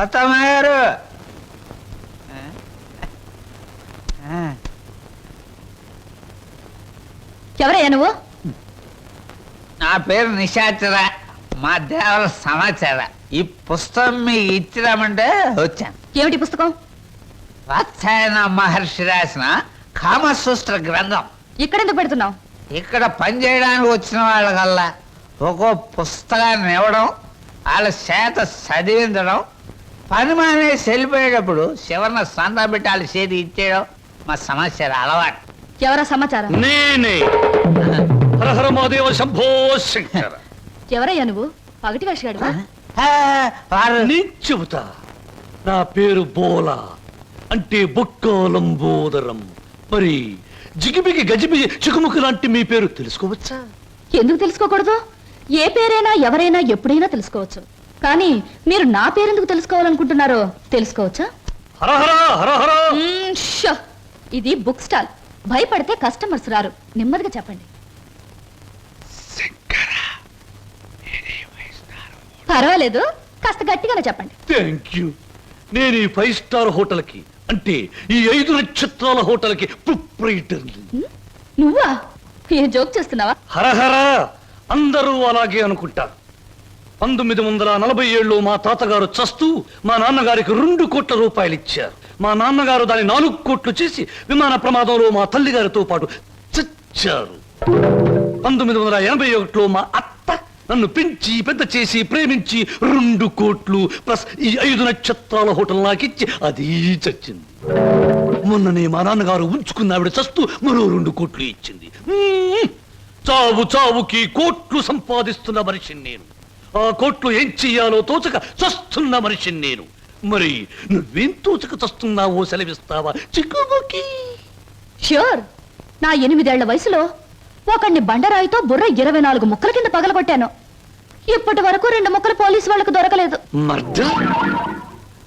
అత్తమ్మ గారు ఎవరయ్యా నువ్వు? నా పేరు నిశాచర మా దేవర సమాచార. ఈ పుస్తకం మీకు ఇచ్చిరామంటే వచ్చాను. ఏమిటి పుస్తకం? వాత్సాయన మహర్షి రాసిన కామసూత్ర గ్రంథం. ఇక్కడెందుకు పెడుతున్నావు? ఇక్కడ పనిచేయడానికి వచ్చిన వాళ్ళకల్లా ఒక్కో పుస్తకాన్ని ఇవ్వడం వాళ్ళ చేత చదివించడం పని మానేసి వెళ్ళిపోయేటప్పుడు చివరిన సందా పెట్టి వాళ్ళ చేతి ఇచ్చేయడం మా సమస్య అలవాటు. ఎవరా సమాచారం? నేనే. హరహర మహాదేవ శంభో శంకర. ఎవరయ్యా నువ్వు? పగటి వేషగాడు నేను చెబుతా. నా పేరు బోలా. అంటే బొక్కోలంబోదరం మరి జిగిబిగి గజిబిగి చికుముకు లాంటి మీ పేరు తెలుసుకోవచ్చా? ఎందుకు తెలుసుకోకూడదు? ఏ పేరైనా ఎవరైనా ఎప్పుడైనా తెలుసుకోవచ్చు. కానీ మీరు నా పేరెందుకు తెలుసుకోవాలనుకుంటున్నారో తెలుసుకోవచ్చా? మ్మ్, షో. ఇది బుక్ స్టాల్. భయపడితే కస్టమర్స్ రారు. నెమ్మదిగా చెప్పండి. పర్వాలేదు. కాస్త గట్టిగానే చెప్పండి. Thank you. నేను ఈ ఫైవ్ స్టార్ హోటల్కి అంటే ఈ ఐదు నక్షత్రాల హోటల్కి ప్రొప్రైటర్ని? నువ్వా? ఏ జోక్ చేస్తున్నావా? హరహర అందరూ అలాగే అనుకుంటారు. పంతొమ్మిది వందల నలభై ఏళ్ళు మా తాతగారు చస్తూ మా నాన్నగారికి రెండు కోట్ల రూపాయలు ఇచ్చారు. మా నాన్నగారు దాని నాలుగు కోట్లు చేసి విమాన ప్రమాదంలో మా తల్లిగారితో పాటు చచ్చారు. పంతొమ్మిది వందల ఎనభై ఒకటిలో మా అత్త నన్ను పెంచి పెద్ద చేసి ప్రేమించి రెండు కోట్లు ప్లస్ ఈ ఐదు నక్షత్రాల హోటల్ నాకిచ్చి అది చచ్చింది. మొన్ననే మా నాన్నగారు ఉంచుకున్న ఆవిడ చస్తూ మరో రెండు కోట్లు ఇచ్చింది. చావు చావుకి కోట్లు సంపాదిస్తున్న మనిషిని నేను. ఆ కోట్లు ఏం చెయ్యాలో తోచక చస్తున్న మనిషిని నేను. మరి నువ్వేం తోచక చస్తున్నావో సెలవిస్తావా? చిక్కుబుకి ష్యూర్. నా ఎనిమిదేళ్ళ వయసులో ఒకడిని బండరాయితో బుర్ర ఇరవై నాలుగు ముక్కల కింద పగలగొట్టాను. ఇప్పటి వరకు రెండు ముక్కలు పోలీసు వాళ్ళకు దొరకలేదు.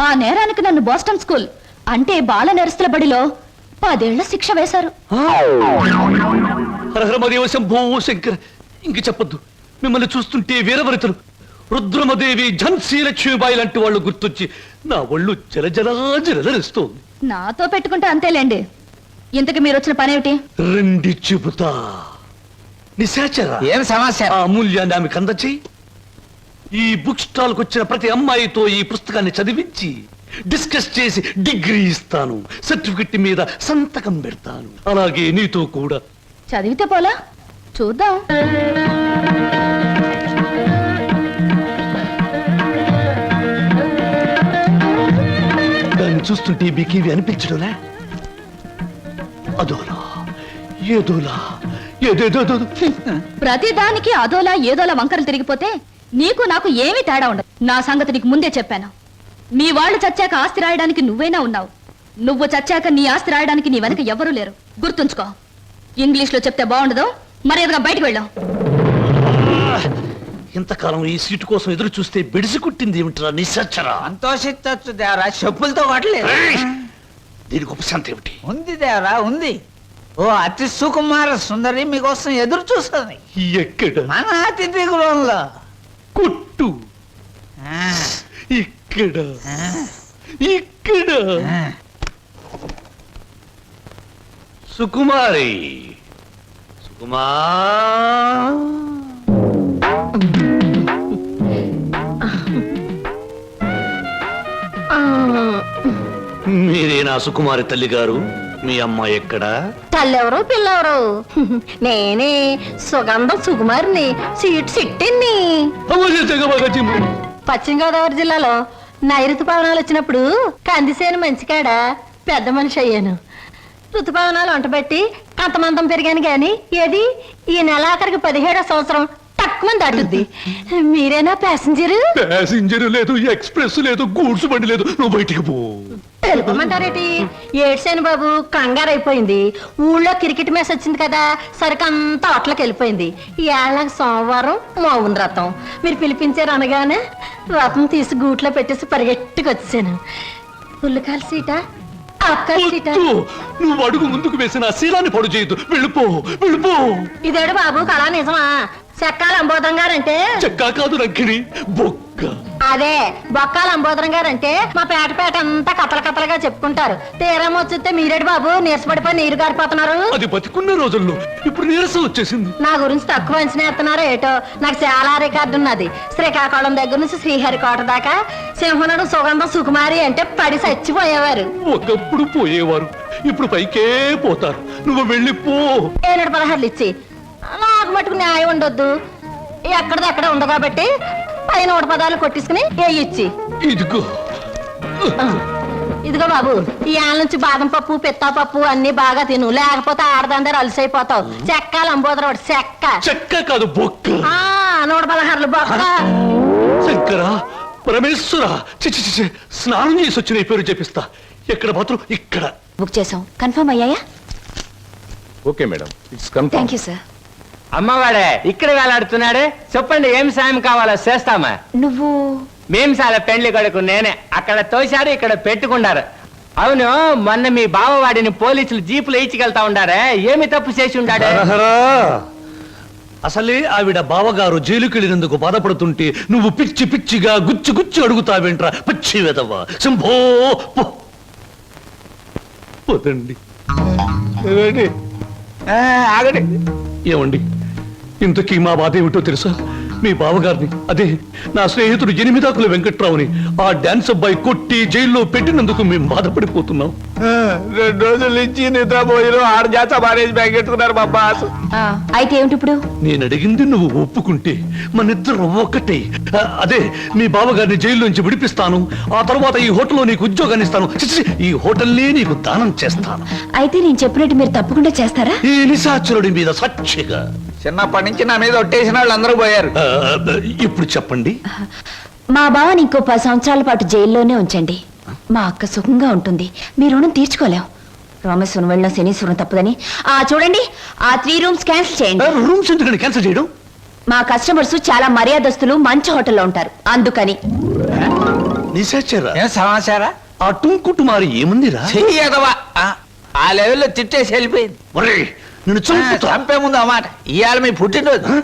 ఆ నేరానికి నన్ను బోస్టన్ స్కూల్ అంటే బాల నెరస్తుల బడిలో పదేళ్ళ శిక్ష వేశారు. శంకర్ ఇంక చెప్పొద్దు. మిమ్మల్ని చూస్తుంటే వీరవరితలు. రుద్రమదేవి ఝన్సీ లక్ష్మీబాయి లాంటి వాళ్ళు గుర్తొచ్చి నా ఒళ్ళు జలజలా జలజలిస్తోంది. నాతో పెట్టుకుంటే అంతేలేండి. ఇంతకు మీరు వచ్చిన పనేమిటి? రండి చెబుతా. నిశాచర. ఏం సమస్య? ఆ అమూల్యాన్ని ఆమెకు అందచేయి ఈ బుక్ స్టాల్ వచ్చిన ప్రతి అమ్మాయితో ఈ పుస్తకాన్ని చదివించి డిస్కస్ చేసి డిగ్రీ ఇస్తాను. సర్టిఫికెట్ మీద సంతకం పెడతాను. అలాగే నీతో కూడా. చదివితే పోలా? చూద్దాం. చూస్తుంటే మీకు ఇవి అనిపించడంలే? అదోలా ఏదోలా ఏదేదో ప్రతిదానికి అదోలా ఏదోలా వంకరలు తిరిగిపోతే నీకు నాకు ఏమీ తేడా ఉండదు. నా సంగతి నీకు ముందే చెప్పాను. మీ వాళ్ళు చచ్చాక ఆస్తి రాయడానికి నువ్వైనా ఉన్నావు. నువ్వు చచ్చాక నీ ఆస్తి రాయడానికి నీ వెనక ఎవరూ లేరు. గుర్తుంచుకో. ఇంగ్లీష్లో చెప్తే బాగుండదు. మరి ఎదురుగా బయటకు వెళ్ళాం. ఇంతకాలం ఈ సీటు కోసం ఎదురు చూస్తే బెడిసి కుట్టింది ఏమిట్రా నిశాచరా సంతోషించచ్చు దేవరా చెప్పులతో కొట్టలేదు ఏయ్! దీనికి ఉపశాంతి ఏమిటి? ఉంది దేవరా ఉంది. ఓ అతి సుకుమార సుందరి మీకోసం ఎదురు చూస్తుంది. ఎక్కడ? మన అతిథి గృహంలో. కొట్టు. ఇక్కడ. ఇక్కడ. ఆ. సుకుమారి. నా సుకుమారి తల్లి గారు మీ అమ్మ ఎక్కడా? తల్లెవరు పిల్లెవరు? నేనే సుగంధం సుకుమారిని సీట్ సిట్టింది పశ్చిమ గోదావరి జిల్లాలో నైరుతు పవనాలు వచ్చినప్పుడు కందిసేను మంచికాడ? పెద్ద మనిషి అయ్యాను. ఋతుపవనాలు వంటబెట్టి కంతమంతం పెరిగాను గాని ఏది? ఈ నెలాఖరికి పదిహేడో సంవత్సరం తక్కువ దాటుద్ది. మీరేనా ప్యాసింజరు? ప్యాసింజర్ లేదు ఎక్స్ప్రెస్ లేదు గూడ్స్ బండి లేదు. నువ్వు బయటికి పో. తెలుపమంటారేటి? ఏడ్సేను బాబు కంగారు అయిపోయింది ఊళ్ళో క్రికెట్ మ్యాచ్ వచ్చింది కదా సరికంతా అట్లకి వెళ్ళిపోయింది. ఏళ్ళ సోమవారం మౌన రథం మీరు పిలిపించారు అనగానే రథం తీసి గూట్లో పెట్టేసి పరిగెట్టుకు వచ్చాను పుల్లకాల సీట వద్దు. నువ్వు అడుగు ముందుకు వేసిన శీలాన్ని పడు చేయొద్దు వెళ్ళిపో వెళ్ళిపో. ఇదేడు బాబు కళా నిజమా? చెక్కాల అంబోధం గారంటే చెక్కా కాదు రంకిణి బొక్క. అదే బొక్కాల అంబోదరం గారు అంటే మా పేట పేట అంతా కథల కథలుగా చెప్పుకుంటారు. తీరం వచ్చితే మీరేడు బాబు నీరసపడిపోయి నీరు గారిపోతున్నారు. అది బతికున్న రోజుల్లో ఇప్పుడు నీరసం వచ్చేసింది. నా గురించి తక్కువ అంచనా ఎత్తున్నారో ఏటో? నాకు చాలా రికార్డు ఉన్నది. శ్రీకాకుళం దగ్గర నుంచి శ్రీహరికోట దాకా సింహనుడు సుగంధం సుకుమారి అంటే పడి చచ్చిపోయేవారు. ఒకప్పుడు పోయేవారు. ఇప్పుడు పైకే పోతారు. నువ్వు వెళ్ళిపో. ఏనాడు పదహారులు ఇచ్చి. నాకు మటుకు న్యాయం ఉండొద్దు. ఎక్కడిది అక్కడ ఉంది కాబట్టి పైన నూట పదాలు కొట్టించుకుని ఏ ఇచ్చి. ఇదిగో. ఇదిగో బాబు ఈ ఆల నుంచి బాదం పప్పు పిత్తా పప్పు అన్ని బాగా తిను. లేకపోతే ఆడదందరూ అలసైపోతావు. చెక్క లంబోదరం చెక్క. చెక్క కాదు బొక్క. ఆ నూట పదహారులు బొక్క. శంకర పరమేశ్వర. చిచి చిచి స్నానం చేసి వచ్చిన ఈ పేరు చెప్పిస్తా. ఎక్కడ మాత్రం ఇక్కడ. బుక్ చేసాం కన్ఫర్మ్ అయ్యాయా? Okay madam. It's confirm. Thank you sir. అమ్మవాడే ఇక్కడ వేలాడుతున్నాడే. చెప్పండి ఏం సాయం కావాలో చేస్తామా? నువ్వు మేం సాల పెండ్లి కొడుకు నేనే. అక్కడ తోశారు ఇక్కడ పెట్టుకున్నారు అవును మొన్న మీ బావవాడిని పోలీసులు జీపులు ఇచ్చికెళ్తా ఉండారే. ఏమి తప్పు చేసి ఉండాడే. అసలే ఆవిడ బావగారు జైలుకి వెళ్ళినందుకు బాధపడుతుంటే నువ్వు పిచ్చి పిచ్చిగా గుచ్చి గుచ్చి అడుగుతావేంట్రా? పిచ్చి వెదవ్వ శంభో. పోతండి. ఏమండి? ఇంతకీ మా బాధ ఏమిటో తెలుసా? మీ బావగారిని అదే నా స్నేహితుడు ఎనిమిదాకుల వెంకట్రావుని ఆ డాన్స్ అబ్బాయి కొట్టి జైల్లో పెట్టినందుకు మేము బాధపడిపోతున్నాం. రెండు రోజుల నుంచి నిద్రపోయిన ఆరు జాత బ్యాగ్ పెట్టుకున్నారు బాస్. అయితే ఏమిటి ఇప్పుడు? నేను అడిగింది నువ్వు ఒప్పుకుంటే మనిద్దరం ఒక్కటే. ఆ, అదే మీ బావగారిని జైలు నుంచి విడిపిస్తాను ఆ తర్వాత ఈ హోటల్లో నీకు ఉద్యోగాన్ని ఇస్తాను. ఈ హోటల్నే నీకు దానం చేస్తాను. అయితే నేను చెప్పినట్టు మీరు తప్పకుండా చేస్తారా? ఈ నిశాచరుడి మీద సాక్షిగా. చిన్నప్పటి నుంచి నా మీద ఒట్టేసిన వాళ్ళు అందరూ పోయారు. ఇప్పుడు చెప్పండి. మా బావని ఇంకో పది సంవత్సరాల పాటు జైల్లోనే ఉంచండి. మా అక్క సుఖంగా ఉంటుంది. మీ రుణం తీర్చుకోలేం. రామేశ్వరం వెళ్ళిన శనీశ్వరం తప్పదని. ఆ చూడండి ఆ త్రీ రూమ్స్ క్యాన్సిల్ చేయండి. రూమ్స్ ఎందుకని క్యాన్సిల్ చేయడం? మా కస్టమర్స్ చాలా మర్యాదస్తులు మంచి హోటల్లో ఉంటారు. అందుకని. సమాచారా? ఆ టుంకుటుమారి ఏముందిరా? చెయ్యదవా ఆ లెవెల్లో తిట్టేసి వెళ్ళిపోయింది. చంపుతా. చంపే ముందు అన్నమాట ఇవాళ మీ పుట్టినరోజు.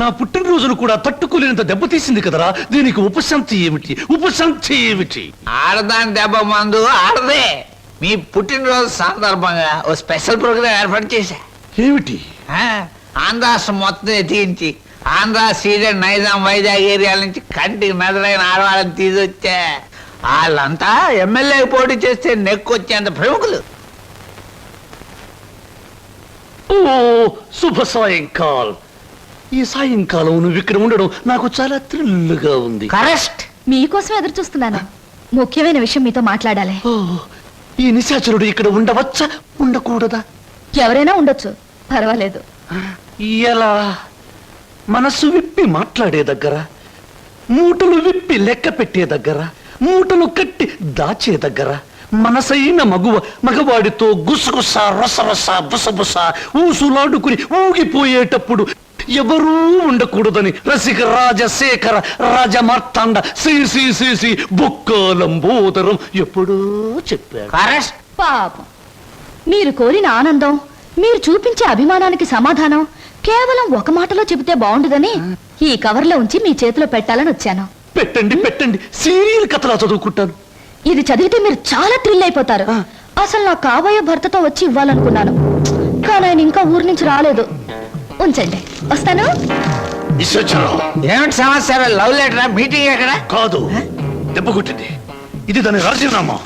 నా పుట్టినరోజును కూడా తట్టుకోలేనంత దెబ్బతీసింది కదరా. దీనికి ఉపశాంతి ఏమిటి? ఉపశాంతి ఏమిటి? ఆడదాని దెబ్బ మందు ఆడదే. మీ పుట్టినరోజు సందర్భంగా ఓ స్పెషల్ ప్రోగ్రామ్ ఏర్పాటు చేశా. ఏమిటి? ఆ, ఆంధ్రాస్ మొత్తం ఎత్తించి ఆంధ్ర సీడెడ్ నైజాం వైజాగ్ ఏరియాల నుంచి కంటికి మెదలైన ఆడవాళ్ళని తీసుకొచ్చా. వాళ్ళంతా ఎమ్మెల్యే పోటీ చేస్తే నెక్కొచ్చేంత ప్రముఖులు. ఓ శుభ సాయంకాల్. ఈ సాయంకాలం నువ్వు ఇక్కడ ఉండడం నాకు చాలా థ్రిల్గా ఉంది. కరెక్ట్ మీకోసం ఎదురు చూస్తున్నాను. ముఖ్యమైన విషయం మీతో మాట్లాడాలి. ఓ, ఈ నిశాచరుడు ఇక్కడ ఉండవచ్చా? ఉండకూడదా? ఎవరైనా ఉండొచ్చు. పర్వాలేదు. ఎలా? మనసు విప్పి మాట్లాడే దగ్గర మూటలు విప్పి లెక్క పెట్టే దగ్గర మూటలు కట్టి దాచే దగ్గర మనసైన మగువ మగవాడితో గుసగుస రసరస బుసబుస ఊసులాడుకుని ఊగిపోయేటప్పుడు ఎవరూ ఉండకూడదని రసిక రాజశేఖర రాజమార్తాండ శ్రీ శ్రీ శ్రీ శ్రీ బొక్కలంబోదరం ఎప్పుడూ చెప్పాడు. కరెక్ట్ పాపం. మీరు కోరిన ఆనందం మీరు చూపించే అభిమానానికి సమాధానం కేవలం ఒక మాటలో చెబితే బాగుండదని ఈ కవర్లో ఉంచి మీ చేతిలో పెట్టాలని వచ్చాను. పెట్టండి పెట్టండి. సీరియల్ కథలా చదువుకుంటాను. ఇది చదివితే మీరు చాలా థ్రిల్ అయిపోతారు. అసలు నా కాబోయే భర్తతో వచ్చి ఇవ్వాలనుకున్నాను. కానీ ఆయన ఇంకా ఊరి నుంచి రాలేదు. ఉంచండి. వస్తాను? ఏమిటి సమాచారం లవ్ లెటరా? మీటింగ్ ఎక్కడ? కాదు. దెబ్బ కొట్టింది. ఇది దాని రాజీనామా.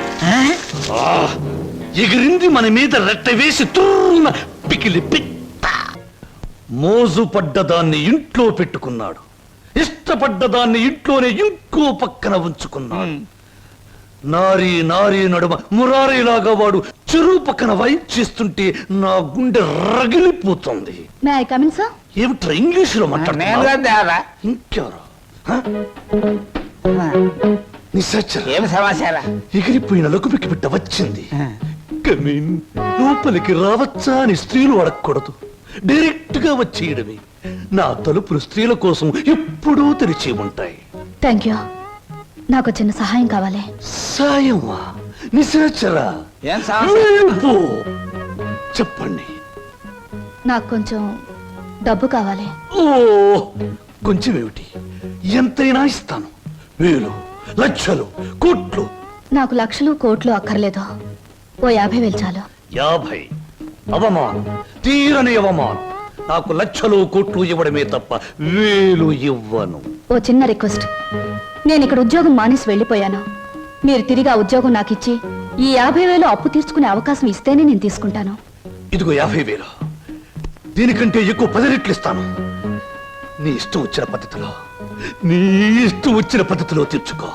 ఎగిరింది మన మీద రెట్ట వేసి తూర్న పికిలి పిట్ట మోజు పడ్డదాన్ని ఇంట్లో పెట్టుకున్నాడు. ఇష్టపడ్డదాన్ని ఇంట్లోనే ఇంకో పక్కన ఉంచుకున్నాడు. నారీ నారీ నడుమ మురారీలాగా వాడు చెరువు పక్కన చేస్తుంటే నా గుండె రగిలిపోతుంది. May I come in sir ఏమిట్రా ఇంగ్లీష్లో మాట్లాడుతున్నా ఇంకెవరు? నిశాచర. సమాచారం? ఎగిరిపోయిన లకుమికి బిడ్డ వచ్చింది. కమీన్ లోపలికి రావచ్చా అని స్త్రీలు అడగకూడదు. డైరెక్ట్గా వచ్చేయడమే. నా తలుపులు స్త్రీల కోసం ఎప్పుడూ తెరిచి ఉంటాయి. థ్యాంక్ యూ నాకు చిన్న సహాయం కావాలి. సాయమా నిశాచరా ఏం సమాచారం వెళ్ళిపో. చెప్పండి. నాకు కొంచెం డబ్బు కావాలి. ఓ కొంచెం ఏమిటి ఎంతైనా ఇస్తాను. వేలు లక్షలు కోట్లు. నాకు లక్షలు కోట్లు అక్కర్లేదు. ఓ యాభై వేలు చాలు. యాభై. అవమానం. తీరని అవమానం. నాకు లక్షలు కోట్లు ఇవ్వడమే తప్ప వేలు ఇవ్వను. ఓ చిన్న రిక్వెస్ట్. నేను ఇక్కడ ఉద్యోగం మానేసి వెళ్ళిపోయాను. మీరు తిరిగి ఆ ఉద్యోగం నాకు ఇచ్చి ఈ యాభై వేలు అప్పు తీర్చుకునే అవకాశం ఇస్తేనే నేను తీసుకుంటాను. ఇదిగో యాభై వేలు. దీనికంటే ఎక్కువ పది రెట్లు ఇస్తాను. నీ ఇష్టం వచ్చిన పద్ధతిలో నీ ఇష్టం వచ్చిన పద్ధతిలో తీర్చుకో.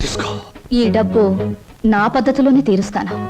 తీసుకో. ఈ డబ్బు నా పద్ధతిలోనే తీరుస్తాను.